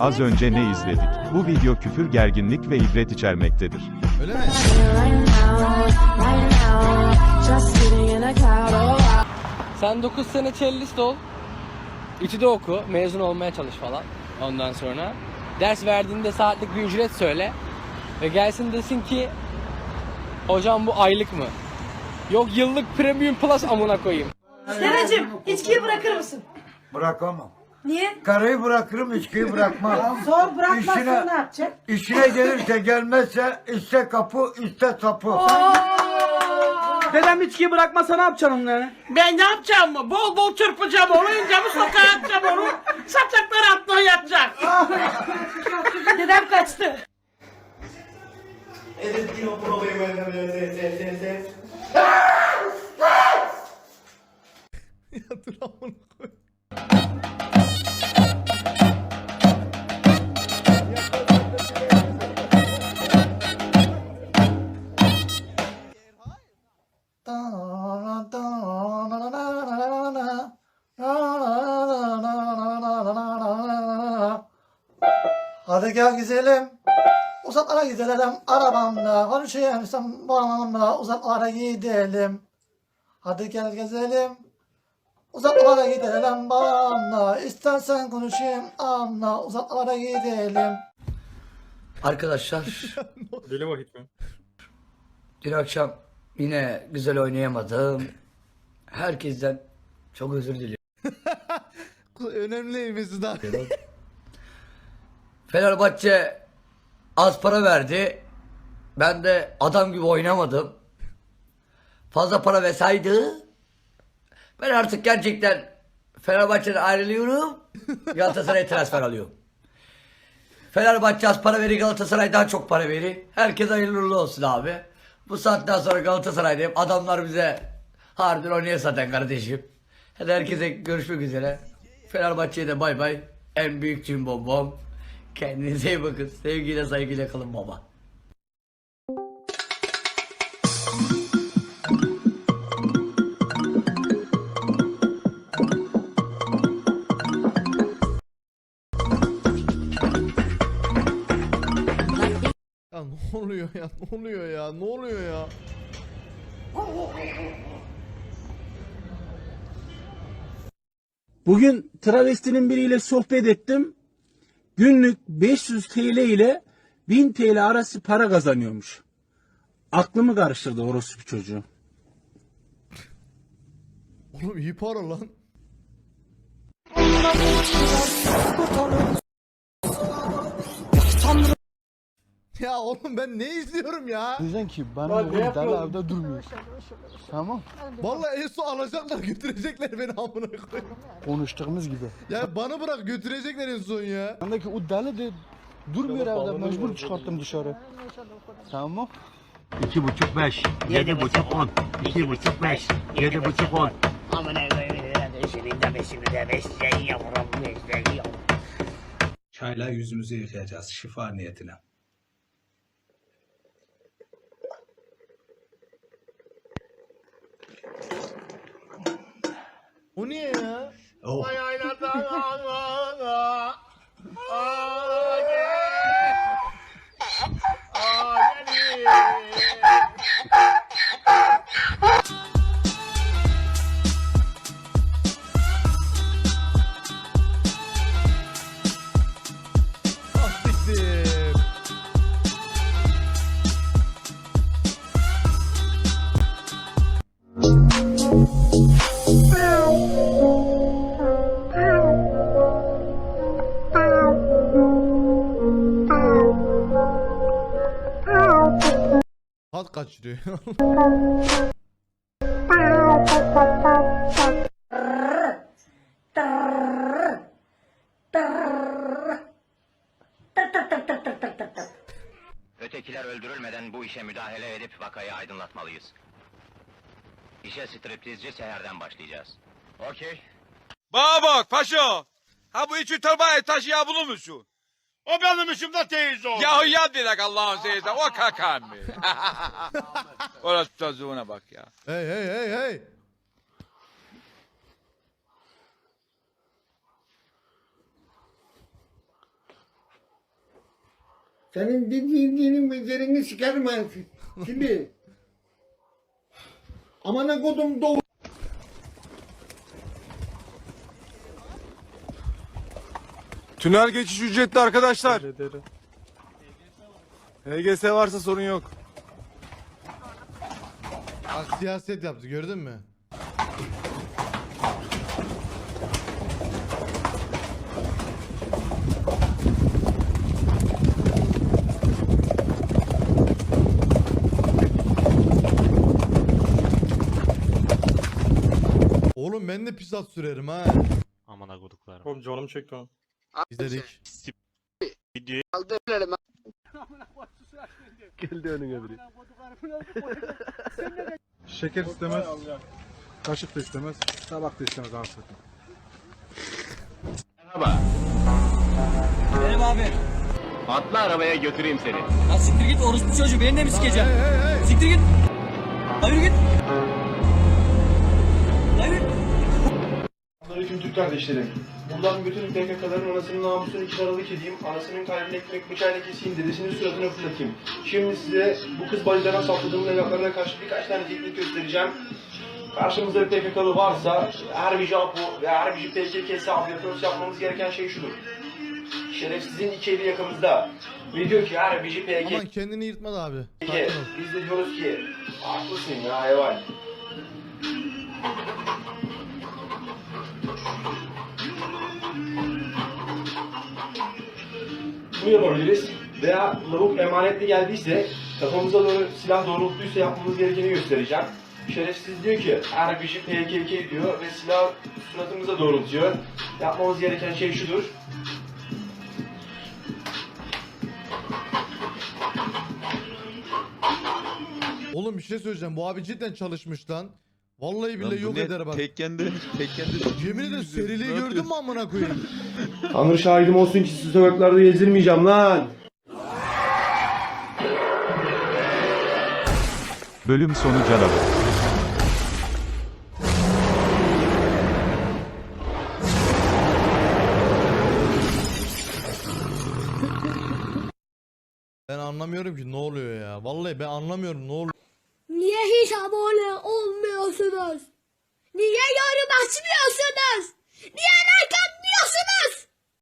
Az önce ne izledik? Bu video küfür gerginlik ve ibret içermektedir. Öyle mi? Sen 9 sene cellist ol. İTÜ'de oku, mezun olmaya çalış falan. Ondan sonra ders verdiğinde saatlik bir ücret söyle. Ve gelsin desin ki hocam bu aylık mı? Yok yıllık premium plus amına koyayım. Dedeciğim içkiyi bırakır mısın? Bırakamam. Niye? Karıyı bırakırım, içkiyi bırakmam. Zor bırakmazsan İşine- ne yapacak? İşine gelirse gelmezse iste kapı, iste sapı. Dedem içkiyi bırakmasa ne yapacaksın onunla? Ben ne yapacağım mı? Bol bol çırpacağım onu, önce mi sokağa atacağım onu, saçakları altına yatacak. Dedem kaçtı. ya dur amına. Hadi gel güzelim. Uzaklara gidelim arabamla. Konuşayım sen babamla uzaklara gidelim. Hadi gel gezelim. Uzaklara gidelim babamla. İstersen konuşayım amla. Uzaklara gidelim. Arkadaşlar. Dün akşam yine güzel oynayamadım. Herkesten çok özür diliyorum. Önemli Mesut abi. Fenerbahçe az para verdi. Ben de adam gibi oynamadım. Fazla para versaydı ben artık gerçekten Fenerbahçe'den ayrılıyorum. Galatasaray'a transfer alıyorum. Fenerbahçe az para verir Galatasaray daha çok para verir. Herkes hayırlı olsun abi. Bu saatten sonra Galatasaray'dayım. Adamlar bize harbiden oynuyor zaten kardeşim. Hadi herkese görüşmek üzere. Fenerbahçe'ye de bay bay. En büyük cim bom bom. Kendinize iyi bakın. Sevgiyle saygıyla kalın baba. Ya ne oluyor ya? Ne oluyor ya? Ne oluyor ya? Bugün travestinin biriyle sohbet ettim. Günlük 500 TL ile 1000 TL arası para kazanıyormuş. Aklımı karıştırdı orospu çocuğu. Oğlum iyi para lan. Ya oğlum ben ne izliyorum ya? Diyeceksin ki ben oğlum deli evde durmuyor. Tamam. Vallahi en son alacaklar götürecekler beni amına koyayım. Konuştuğumuz gibi. Ya bana bırak götürecekler en son ya. Yandaki o deli de durmuyor evde mecbur çıkarttım dışarı. Tamam. İki buçuk beş, yedi buçuk on. İki buçuk beş, yedi buçuk on. Çayla yüzümüzü yıkayacağız şifa niyetine. O niye ya? Oh. Ah Hat kaçırıyor. Ötekiler öldürülmeden bu işe müdahale edip vakayı aydınlatmalıyız. İşe striptizci seherden başlayacağız. Okey. Bana bak paşa. Ha bu içi torbayı taşıyabilir musun? O benim işimde teyze o. Ya ya direkt Allah'ın seversen o kakar mı? Orası çocuğuna bak ya. hey hey hey hey. Senin dediğinin üzerini sikerim ben. Şimdi. Amına kodum doğu. Tünel geçiş ücretli arkadaşlar. HGS varsa sorun yok. Bak siyaset yaptı gördün mü? Oğlum ben de pis at sürerim ha. Aman agoduklar. Oğlum canım çekti onu. İzledik. Şeker istemez. Kaşık da istemez. Tabak da istemez anasını. Benim abi. Atla arabaya götüreyim seni. Ya siktir git orospu çocuğu beni de mi sikeceksin? Siktir git. Hayır git. Türk kardeşlerim. Buradan bütün PKK'ların anasının namusunu iki aralık edeyim, anasının kalbine ekmek bıçağıyla keseyim, dedesinin suratına fırlatayım. Şimdi size bu kız bacılarına sapladığım evlatlarına karşı birkaç tane teknik göstereceğim. Karşımızda bir PKK'lı varsa her bir Japo ve her bir PKK hesabı yapıyoruz yapmamız gereken şey şudur. Şerefsizin iki eli yakamızda. Ve diyor ki her bir PKK Aman kendini yırtmadı abi. Sakin ol. biz de diyoruz ki haklısın ya hayvan. Bunu yapabiliriz. Veya lavuk emanetli geldiyse, kafamıza doğru silah doğrulttuysa yapmamız gerekeni göstereceğim. Şerefsiz diyor ki, bir şey PKK diyor ve silah suratımıza doğrultuyor. Yapmamız gereken şey şudur. Oğlum bir şey söyleyeceğim. Bu abi cidden çalışmış lan. Vallahi billahi yok eder bak. Tekkende, tekkende. Yemin ederim seriliği gördün mü amına koyayım? Tanrı şahidim olsun ki sizi sokaklarda gezdirmeyeceğim lan. Bölüm sonu canavar. Ben anlamıyorum ki ne oluyor ya. Vallahi ben anlamıyorum ne oluyor. Niye hiç abone olmuyorsunuz? Niye yorum açmıyorsunuz? Niye like atmıyorsunuz?